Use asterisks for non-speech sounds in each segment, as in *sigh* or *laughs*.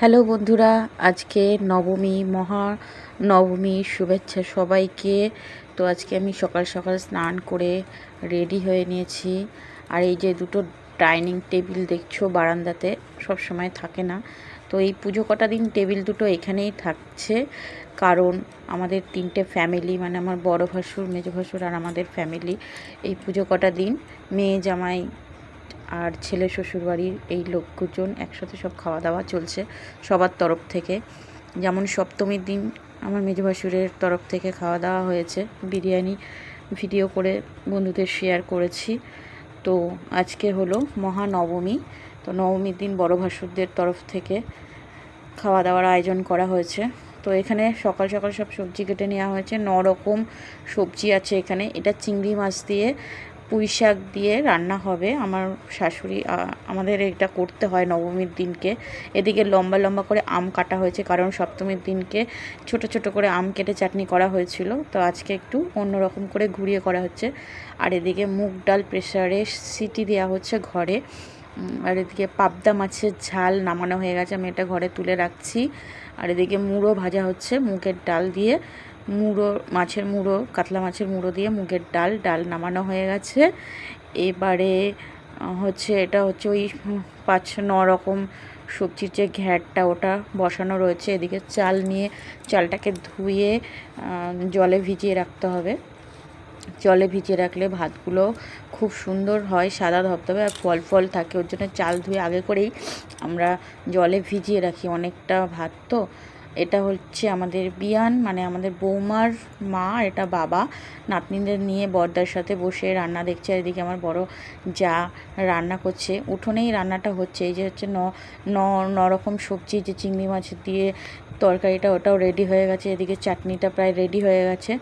Hello বন্ধুরা, আজকে নবমী, মহা নবমী শুভেচ্ছা সবাইকে। তো আজকে আমি সকাল সকাল স্নান করে রেডি হয়ে নিয়েছি। আর এই যে দুটো ডাইনিং টেবিল দেখছ বারান্দাতে, সব সময় থাকে না। তো এই পুজো কটা দিন টেবিল দুটো এখানেই থাকছে। কারণ আমাদের তিনটে ফ্যামিলি মানে আমার বড় ভাসুর, মেজো ভাসুর আর আমাদের ফ্যামিলি এই পুজো কটা দিন। মেয়ে জামাই আর ছেলে শ্বশুরবাড়ির এই লোকজন একসাথে সব খাওয়া দাওয়া চলছে সবার তরফ থেকে। যেমন সপ্তমীর দিন আমার মেজ ভাসুরের তরফ থেকে খাওয়া দাওয়া হয়েছে। বিরিয়ানি ভিডিও করে বন্ধুদের শেয়ার করেছি। তো আজকে হলো মহানবমী। তো নবমীর দিন বড় ভাসুরদের তরফ থেকে খাওয়া দাওয়ার আয়োজন করা হয়েছে। তো এখানে সকাল সকাল সব সবজি কেটে নেওয়া হয়েছে। ন রকম সবজি আছে এখানে। এটা চিংড়ি মাছ দিয়ে পুঁই শাক দিয়ে রান্না হবে। আমার শাশুড়ি আমাদের এটা করতে হয় নবমীর দিনকে। এদিকে লম্বা লম্বা করে আম কাটা হয়েছে, কারণ সপ্তমীর দিনকে ছোট ছোট করে আম কেটে চাটনি করা হয়েছিল। তো আজকে একটু অন্যরকম করে ঘুরিয়ে করা হচ্ছে। আর এদিকে মুগ ডাল প্রেশারে সিটি দেওয়া হচ্ছে ঘরে। আর এদিকে পাবদা মাছের ঝাল নামানো হয়ে গেছে, আমি এটা ঘরে তুলে রাখছি। আর এদিকে মুড়ো ভাজা হচ্ছে, মুগের ডাল দিয়ে মুড়ো, মাছের মুড়ো, কাতলা মাছের মুড়ো দিয়ে মুগের ডাল ডাল নামানো হয়ে গেছে। এবারে হচ্ছে এটা হচ্ছে ওই পাঁচ ন রকম সবজির যে ঘ্যাটটা ওটা বসানো রয়েছে। এদিকে চাল নিয়ে চালটাকে ধুয়ে জলে ভিজিয়ে রাখতে হবে। জলে ভিজিয়ে রাখলে ভাতগুলো খুব সুন্দর হয়, সাদা ধবধবে আর ফল ফল থাকে। ওর জন্য চাল ধুয়ে আগে করেই আমরা জলে ভিজিয়ে রাখি অনেকটা ভাত তো। এটা হচ্ছে আমাদের বিয়ান মানে আমাদের বৌমার মা, এটা বাবা। নাতনিদের নিয়ে বর্দার সাথে বসে রান্না দেখছে, আর এদিকে আমার বড় যা রান্না করছে। উঠোনেই রান্নাটা হচ্ছে, এই যে হচ্ছে ন ন রকম সবজি যে চিংড়ি মাছ দিয়ে তরকারিটা ওটাও রেডি হয়ে গেছে, এদিকে চাটনিটা প্রায় রেডি হয়ে গেছে।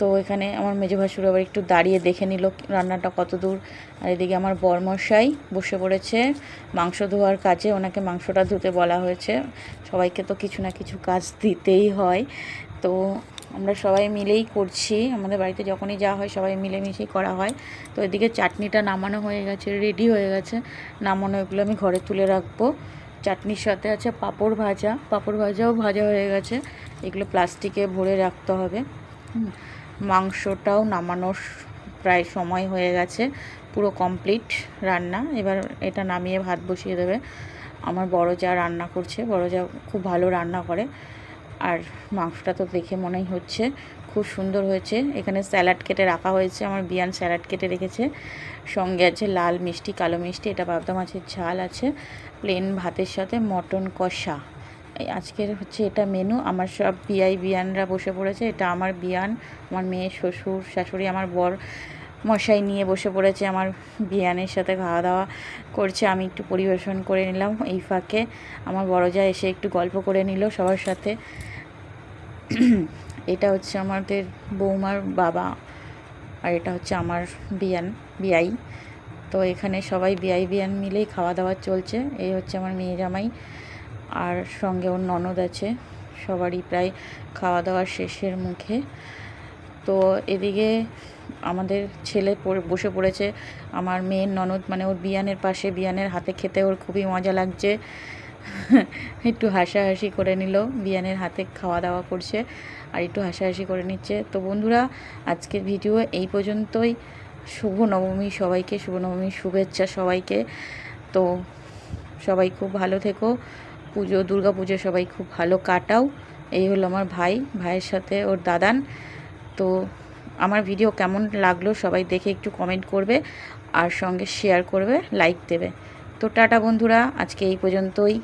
তো এখানে আমার মেজো ভাসুর আবার একটু দাঁড়িয়ে দেখে নিল রান্নাটা কত দূর। আর এদিকে আমার বরমশাই বসে পড়েছে মাংস ধোয়ার কাজে, ওনাকে মাংসটা ধুতে বলা হয়েছে। সবাইকে তো কিছু না কিছু কাজ দিতেই হয়। তো আমরা সবাই মিলেই করছি। আমাদের বাড়িতে যখনই যা হয় সবাই মিলেমিশেই করা হয়। তো এদিকে চাটনিটা নামানো হয়ে গেছে রেডি হয়ে গেছে। নামানো এগুলো আমি ঘরে তুলে রাখব। চাটনির সাথে আছে পাঁপড় ভাজা। পাঁপড় ভাজাও ভাজা হয়ে গেছে। এগুলো প্লাস্টিকে ভরে রাখতে হবে। মাংসটাও নামানোর প্রায় সময় হয়ে গেছে। পুরো কমপ্লিট রান্না। এবার এটা নামিয়ে ভাত বসিয়ে দেবে। আমার বড় যা রান্না করছে, বড় যা খুব ভালো রান্না করে। আর মাংসটা তো দেখে মনেই হচ্ছে, খুব সুন্দর হয়েছে। এখানে স্যালাড কেটে রাখা হয়েছে, আমার বিয়ান স্যালাড কেটে রেখেছে। সঙ্গে আছে লাল মিষ্টি, কালো মিষ্টি, এটা বাবদা মাছের ঝাল আছে। প্লেন ভাতের সাথে মটন কষা। আজকের হচ্ছে এটা মেনু আমার সব বিয়াই বিয়ানরা বসে পড়েছে। এটা আমার বিয়ান, আমার মেয়ে, শ্বশুর, শাশুড়ি, আমার বর মশাই নিয়ে বসে পড়েছে। আমার বিয়ানের সাথে খাওয়া দাওয়া করছে। আমি একটু পরিবেশন করে নিলাম এই ফাঁকে। আমার বড় যা এসে একটু গল্প করে নিল সবার সাথে। *clears throat* এটা হচ্ছে আমাদের বৌমার বাবা আর এটা হচ্ছে আমার বিয়ান, বিয়াই। তো এখানে সবাই বিয়াই বিয়ান মিলেই খাওয়া দাওয়া চলছে। এই হচ্ছে আমার মেয়ে জামাই। আর সঙ্গে ওর ননদ আছে, সবারই প্রায় খাওয়া দাওয়ার শেষের মুখে। তো এদিকে আমাদের ছেলে বসে পড়েছে। আমার মেয়ের ননদ মানে ওর বিয়ানের পাশে, বিয়ানের হাতে খেতে ওর খুবই মজা লাগছে। *laughs* একটু হাসাহাসি করে নিল, বিয়ানের হাতে খাওয়া দাওয়া করছে আর একটু হাসাহাসি করে নিচ্ছে। তো বন্ধুরা, আজকের ভিডিও এই পর্যন্তই। শুভ নবমী সবাইকে শুভ নবমীর শুভেচ্ছা সবাইকে। তো সবাই খুব ভালো থেকো। পুজো, দুর্গা পুজো সবাই খুব ভালো কাটাও। এই হলো আমার ভাই, ভাইয়ের সাথে ওর দাদান। তো আমার ভিডিও কেমন লাগল সবাই দেখে একটু কমেন্ট করবে আর সঙ্গে শেয়ার করবে লাইক দেবে। তো টাটা বন্ধুরা, আজকে এই পর্যন্তই।